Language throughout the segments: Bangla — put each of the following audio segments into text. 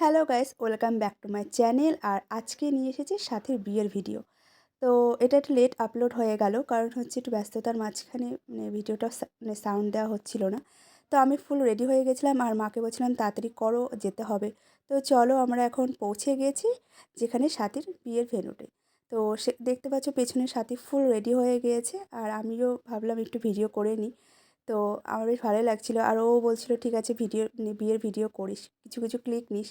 Hello guys welcome back to my channel আর আজকে নিয়ে এসেছি সাথীর বিয়ের ভিডিও তো এটা একটু লেট আপলোড হয়ে গেল, কারণ হচ্ছে একটু ব্যস্ততার মাঝখানে মানে ভিডিওটা মানে সাউন্ড দেওয়া হচ্ছিল না। তো আমি ফুল রেডি হয়ে গেছিলাম আর মাকে বলছিলাম তাড়াতাড়ি করো, যেতে হবে। তো চলো আমরা এখন পৌঁছে গেছি যেখানে সাথীর বিয়ের ভেন্যুতে তো। সে, দেখতে পাচ্ছ পেছনে সাথী ফুল রেডি হয়ে গিয়েছে আর আমিও ভাবলাম একটু ভিডিও করে নিই। তো আমার বেশ ভালোই লাগছিল আর ও বলছিল, ঠিক আছে ভিডিও বিয়ের ভিডিও করিস। কিছু কিছু ক্লিক নিস।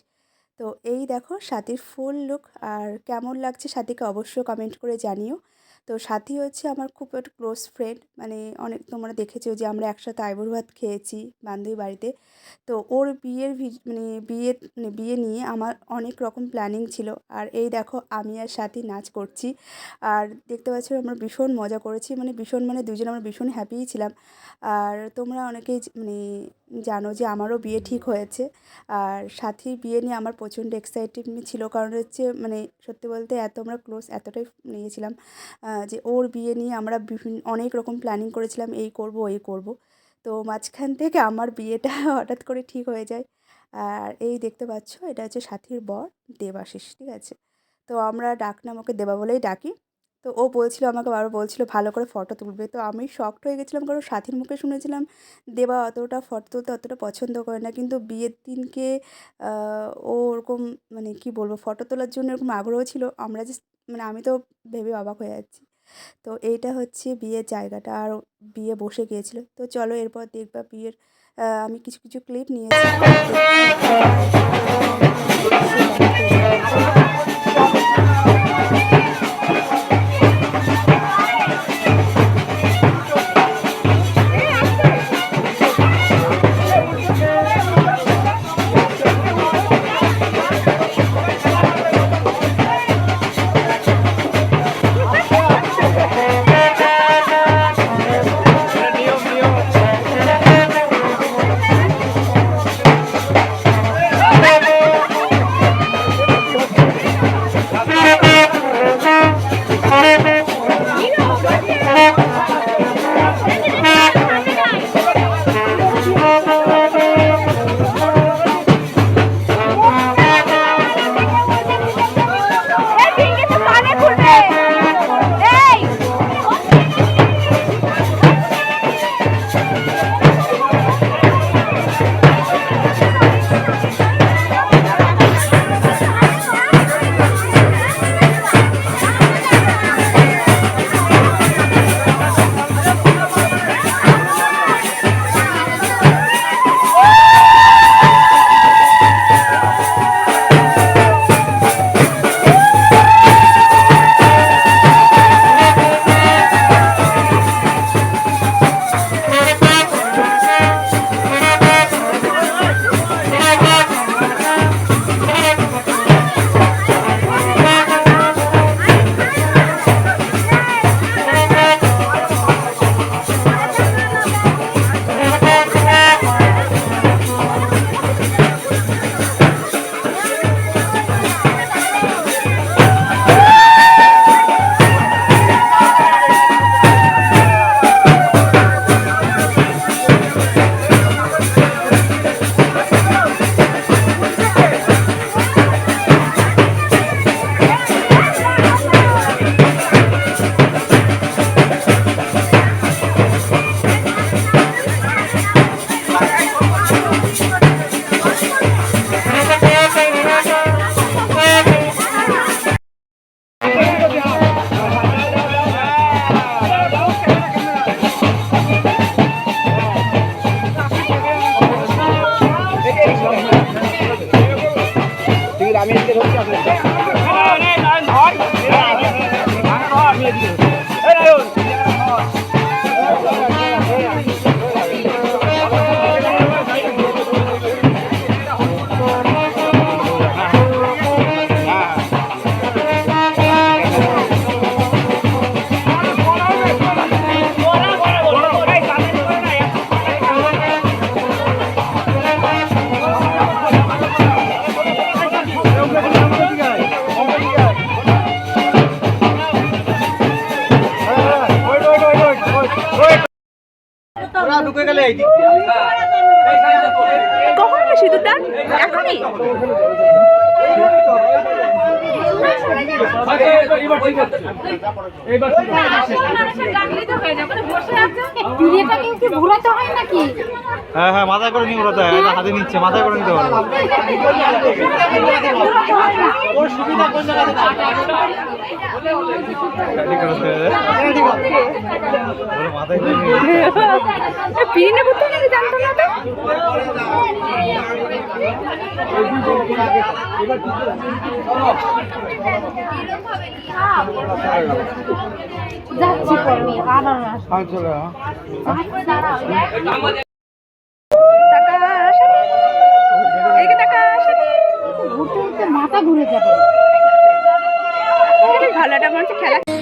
তো এই দেখো সাথীর ফুল লুক আর কেমন লাগছে সাথীকে অবশ্যই কমেন্ট করে জানিও। তো সাথী হচ্ছে আমার খুব একটা ক্লোজ ফ্রেন্ড মানে অনেক তোমরা দেখেছ যে আমরা একসাথে আইবুড় ভাত খেয়েছি বান্ধবী বাড়িতে। তো ওর বিয়ের মানে বিয়ে মানে বিয়ে নিয়ে আমার অনেক রকম প্ল্যানিং ছিল। আর এই দেখো আমি আর সাথী নাচ করছি। আর দেখতে পাচ্ছ আমরা ভীষণ মজা করেছি মানে ভীষণ মানে দুজন আমরা ভীষণ হ্যাপিই ছিলাম। আর তোমরা অনেকেই মানে জানো যে আমারও বিয়ে ঠিক হয়েছে। আর সাথীর বিয়ে নিয়ে আমার প্রচণ্ড এক্সাইটেডমেন্ট ছিল, কারণ হচ্ছে মানে সত্যি বলতে এত আমরা ক্লোজ এতটাই নিয়েছিলাম যে ওর বিয়ে নিয়ে আমরা বিভিন্ন অনেক রকম প্ল্যানিং করেছিলাম, এই করব এই করব। তো মাঝখান থেকে আমার বিয়েটা হঠাৎ করে ঠিক হয়ে যায়। আর এই দেখতে পাচ্ছ, এটা হচ্ছে সাথীর বর দেবাশিস, ঠিক আছে? তো আমরা ডাকনাম ওকে দেবা বলেই ডাকি। তো ও বলছিল, আমাকে বারবার বলছিল, ভালো করে ফটো তুলবে। তো আমি শকড হয়ে গেছিলাম, কারণ সাথীর মুখে শুনেছিলাম, দেবা অতটা ফটো তুলতে অতটা পছন্দ করে না। কিন্তু বিয়ের দিনকে ও ওরকম মানে কি বলব ফটো তোলার জন্য এরকম আগ্রহ ছিল। আমরা যে মানে আমি তো ভেবে অবাক হয়ে যাচ্ছি। তো এইটা হচ্ছে বিয়ের জায়গাটা, আর বিয়ে বসে গিয়েছিল। তো চলো এরপর দেখবা বিয়ের আমি কিছু কিছু ক্লিপ নিয়েছি। ওরা ঢুকে গেলে এই দিক কখন এখনই? ঘোরাতে হয় নাকি? হ্যাঁ হ্যাঁ মাথায় করে নিয়ে ওড়াতে হয়। এটা হাতে নিচ্ছে মাথায় করে নিতে পারব। ওর সুবিধা কোন মাথায় করে নিয়ে পিড়ে করতে নাকি জানতো না তো? যাচ্ছি করবি মাথা ঘুরে যাবে। ভালোটা মনে হচ্ছে খেলা।